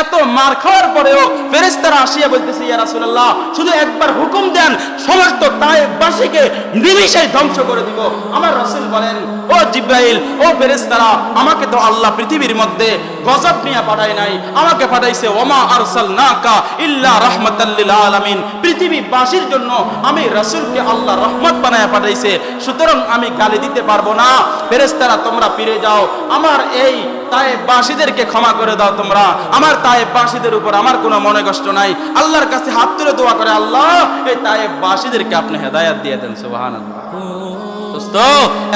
এত মার খাওয়ার পরেও ফেরেস্তারা আসিয়া বলতেছে, ইয়া রাসূলুল্লাহ, শুধু একবার হুকুম দেন, সমস্ত তায়েফবাসীকে নিমিষেই ধ্বংস করে দিব। আমার রাসূল বলেন, ও জিব্রাইল, ও ফেরেস্তারা আমাকে তো আল্লাহ পৃথিবীর মধ্যে গজব নিয়ে পাঠায় নাই। আমাকে পাঠাইছে, ওমা আরসালনাকা ইল্লা রাহমাতাল লিল আলামিন। পৃথিবীবাসীর জন্য আমি রাসূলকে আল্লাহ রহমত বানায় পাঠাইছে। সুতরাং আমি গালি দিতে পারব না। ফেরেস্তারা তোমরা ফিরে যাও। আমার এই তায়েববাসীদেরকে ক্ষমা করে দাও তোমরা। আমার তায়েববাসীদের উপর আমার কোনো মনে কষ্ট নাই। আল্লাহর কাছে হাত তুলে দোয়া করে, আল্লাহ, এই তায়েববাসীদেরকে আপনি হেদায়াত দিয়ে দেন, সুবহানাল্লাহ।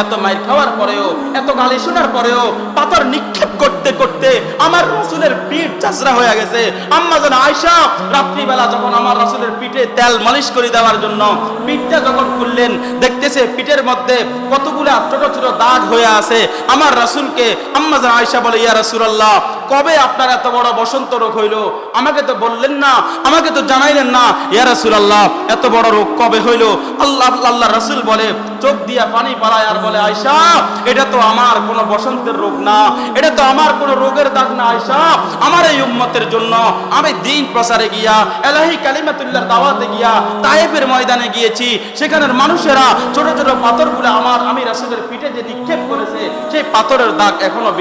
এত মাইর খাওয়ার পরেও, এত গালি শোনার পরেও, পাথর নিক্ষেপ করতে করতে আমার রসুলের পিঠ চাচরা হয়ে গেছে। আম্মা যেন আয়সা রাত্রিবেলা যখন আমার রসুলের পিঠে তেল মালিশ করে দেওয়ার জন্য পিঠটা যখন খুললেন, দেখতেছে পিঠের মধ্যে কতগুলো ছোট ছোট দাগ হয়ে আছে। আমার রসুলকে আম্মা যেন আয়সা বলে, ইয়া রসুলাল্লাহ, কবে আপনার এত বড় বসন্ত রোগ হইল? আমাকে তো বললেন না, আমাকে তো জানাইলেন না, ইয়া রাসূলুল্লাহ, এত বড় রোগ কবে হইল? আল্লাহ আল্লাহ রাসূল বলে চোখ দিয়া পানি পালায় আর বলে আয়সা এটা তো আমার কোনো বসন্তের রোগ না, এটা তো আমার কোনো রোগের দাগ না আয়সা আমার এই উম্মতের জন্য আমি দিন প্রচারে গিয়া, এলাহি কালিমাতুল্লাহর দাওয়াতে গিয়া তায়েফের ময়দানে গিয়েছি। সেখানের মানুষেরা ছোট ছোট পাথরগুলো আমার আমি রাসূলের পিঠে যে নিক্ষেপ করেছে, সেই পাথরের দাগ এখনও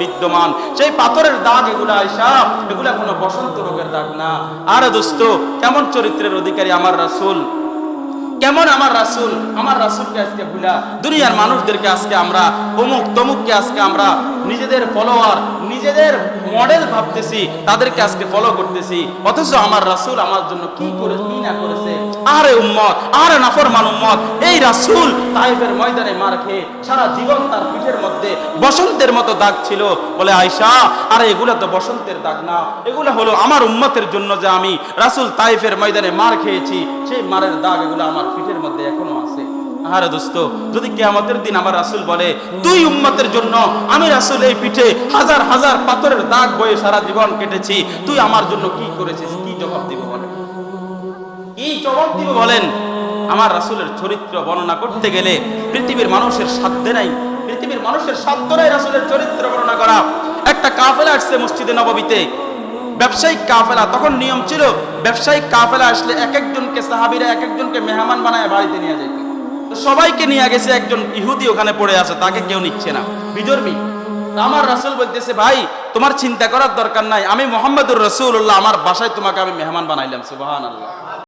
বিদ্যমান। সেই পাথরের দাগ এগুলো আয়সা এগুলা কোনো বসন্ত রোগের দাগ না। আরে দোস্ত, কেমন চরিত্রের অধিকারী আমার রাসূল? কেমন আমার রাসুল? আমার রাসুলকে আজকে ভুলা। দুনিয়ার মানুষদেরকে আজকে আমরা অমুক তমুককে আজকে আমরা নিজেদের ফলোয়ার নিজেদের মডেল ভাবতেছি, তাদেরকে আজকে ফলো করতেছি। অথচ আমার রাসূল আমার জন্য কি করে, কি না করেছে? আরে উম্মত আরে নাফরমান উম্মত। এই রাসূল তাইফের ময়দানে মার খেয়ে সারা জীবন তার পিঠের মধ্যে বসন্তের মতো দাগ ছিল। বলে আয়সা আরে এগুলা তো বসন্তের দাগ না। এগুলো হলো আমার উম্মতের জন্য যে আমি রাসূল তাইফের ময়দানে মার খেয়েছি। সেই মারের দাগ এগুলো আমার পিঠের মধ্যে এখনও আছে আরে দোস্ত, যদি কেয়ামতের দিন আমার রাসূল বলে তুই উম্মতের জন্য আমি রাসূল এই পিঠে হাজার হাজার পাথরের দাগ বয়ে সারা জীবন কেটেছি, তুই আমার জন্য কি করেছিস? কি জবাব দিব বলে কি জবাব দিব বলেন? আমার রাসূলের চরিত্র বর্ণনা করতে গেলে পৃথিবীর মানুষের সাধ্য নাই। পৃথিবীর মানুষের সাধ্য নাই রাসূলের চরিত্র বর্ণনা করা। একটা কাফেলা আসছে মসজিদে নববীতে। ব্যবসায়িক কাফেলা, তখন নিয়ম ছিল, ব্যবসায়িক কাফেলা আসলে এক একজনকে সাহাবীরা এক একজনকে মেহমান বানায় বাড়িতে নিয়ে তো সবাইকে নিয়ে গেছে একজন ইহুদি ওখানে পড়ে আছে, তাকে কেউ নিচ্ছে না। বিজর্মী আমার রাসুল বলতেছে, ভাই, তোমার চিন্তা করার দরকার নাই, আমি মোহাম্মদুর রসুল্লাহ আমার বাসায় তোমাকে আমি মেহমান বানাইলাম, সুবহানাল্লাহ।